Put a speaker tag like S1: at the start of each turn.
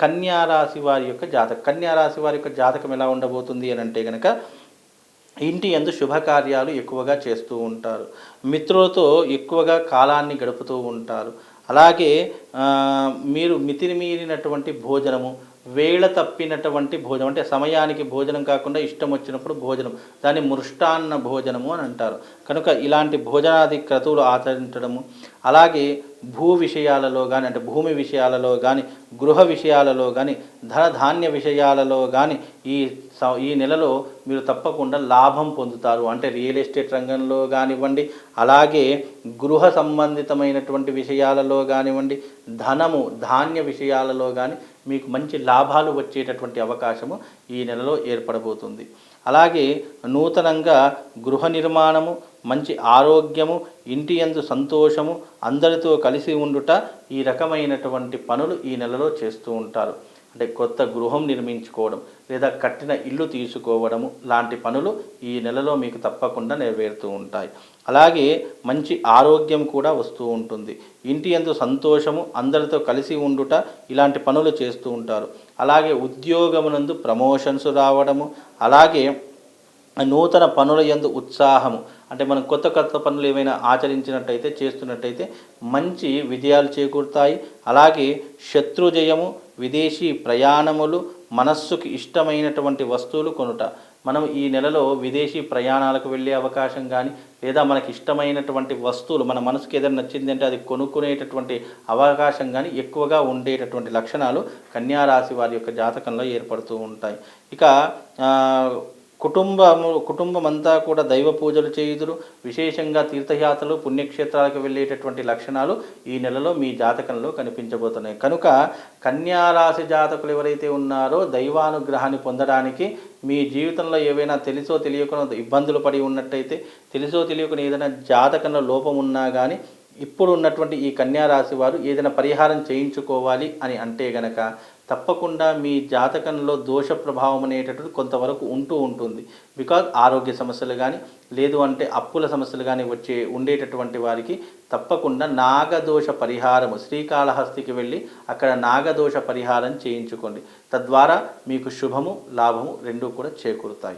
S1: కన్యారాశి వారి యొక్క జాతకం. కన్యా రాశి వారి యొక్క జాతకం ఎలా ఉండబోతుంది అని అంటే కనుక ఇంటి ఎందు శుభకార్యాలు ఎక్కువగా చేస్తూ ఉంటారు. మిత్రులతో ఎక్కువగా కాలాన్ని గడుపుతూ ఉంటారు. అలాగే మీరు మితిని మీరినటువంటి భోజనము వేళ తప్పినటువంటి భోజనం అంటే సమయానికి భోజనం కాకుండా ఇష్టం వచ్చినప్పుడు భోజనం దాన్ని మృష్టాన్న భోజనము అని అంటారు. కనుక ఇలాంటి భోజనాది క్రతువులు ఆచరించడము అలాగే భూ విషయాలలో కానీ అంటే భూమి విషయాలలో కానీ గృహ విషయాలలో కానీ ధనధాన్య విషయాలలో కానీ ఈ ఈ నెలలో మీరు తప్పకుండా లాభం పొందుతారు. అంటే రియల్ ఎస్టేట్ రంగంలో కానివ్వండి అలాగే గృహ సంబంధితమైనటువంటి విషయాలలో కానివ్వండి ధనము ధాన్య విషయాలలో కానీ మీకు మంచి లాభాలు వచ్చేటటువంటి అవకాశము ఈ నెలలో ఏర్పడబోతుంది. అలాగే నూతనంగా గృహ నిర్మాణము మంచి ఆరోగ్యము ఇంటి యందు సంతోషము అందరితో కలిసి ఉండుట ఈ రకమైనటువంటి పనులు ఈ నెలలో చేస్తూ ఉంటారు. అంటే కొత్త గృహం నిర్మించుకోవడం లేదా కట్టిన ఇల్లు తీసుకోవడము లాంటి పనులు ఈ నెలలో మీకు తప్పకుండా నెరవేరుతూ ఉంటాయి. అలాగే మంచి ఆరోగ్యం కూడా వస్తూ ఉంటుంది. ఇంటి ఎందు సంతోషము అందరితో కలిసి ఉండుట ఇలాంటి పనులు చేస్తూ ఉంటారు. అలాగే ఉద్యోగమునందు ప్రమోషన్స్ రావడము అలాగే నూతన పనుల యందు ఉత్సాహము. అంటే మనం కొత్త కొత్త పనులు ఏమైనా ఆచరించినట్టయితే చేస్తున్నట్టయితే మంచి విజయాలు చేకూరుతాయి. అలాగే శత్రుజయము విదేశీ ప్రయాణములు మనస్సుకు ఇష్టమైనటువంటి వస్తువులు కొనుట. మనం ఈ నెలలో విదేశీ ప్రయాణాలకు వెళ్ళే అవకాశం కానీ లేదా మనకి ఇష్టమైనటువంటి వస్తువులు మన మనసుకి ఏదైనా నచ్చిందంటే అది కొనుక్కునేటటువంటి అవకాశం కానీ ఎక్కువగా ఉండేటటువంటి లక్షణాలు కన్యారాశి వారి యొక్క జాతకంలో ఏర్పడుతూ ఉంటాయి. ఇక కుటుంబము కుటుంబం అంతా కూడా దైవ పూజలు చేయుదురు. విశేషంగా తీర్థయాత్రలు పుణ్యక్షేత్రాలకు వెళ్ళేటటువంటి లక్షణాలు ఈ నెలలో మీ జాతకంలో కనిపించబోతున్నాయి. కనుక కన్యారాశి జాతకులు ఎవరైతే ఉన్నారో దైవానుగ్రహాన్ని పొందడానికి మీ జీవితంలో ఏవైనా తెలుసో తెలియకుండా ఇబ్బందులు పడి ఉన్నట్టయితే తెలుసో తెలియకుండా ఏదైనా జాతకంలో లోపం ఉన్నా కానీ ఇప్పుడు ఉన్నటువంటి ఈ కన్యారాశి వారు ఏదైనా పరిహారం చేయించుకోవాలి అని అంటే గనక తప్పకుండా మీ జాతకంలో దోష ప్రభావం అనేటటువంటి కొంతవరకు ఉంటూ ఉంటుంది. బికాజ్ ఆరోగ్య సమస్యలు కానీ లేదు అంటే అప్పుల సమస్యలు కానీ వచ్చే ఉండేటటువంటి వారికి తప్పకుండా నాగదోష పరిహారము శ్రీకాళహస్తికి వెళ్ళి అక్కడ నాగదోష పరిహారం చేయించుకోండి. తద్వారా మీకు శుభము లాభము రెండూ కూడా చేకూరుతాయి.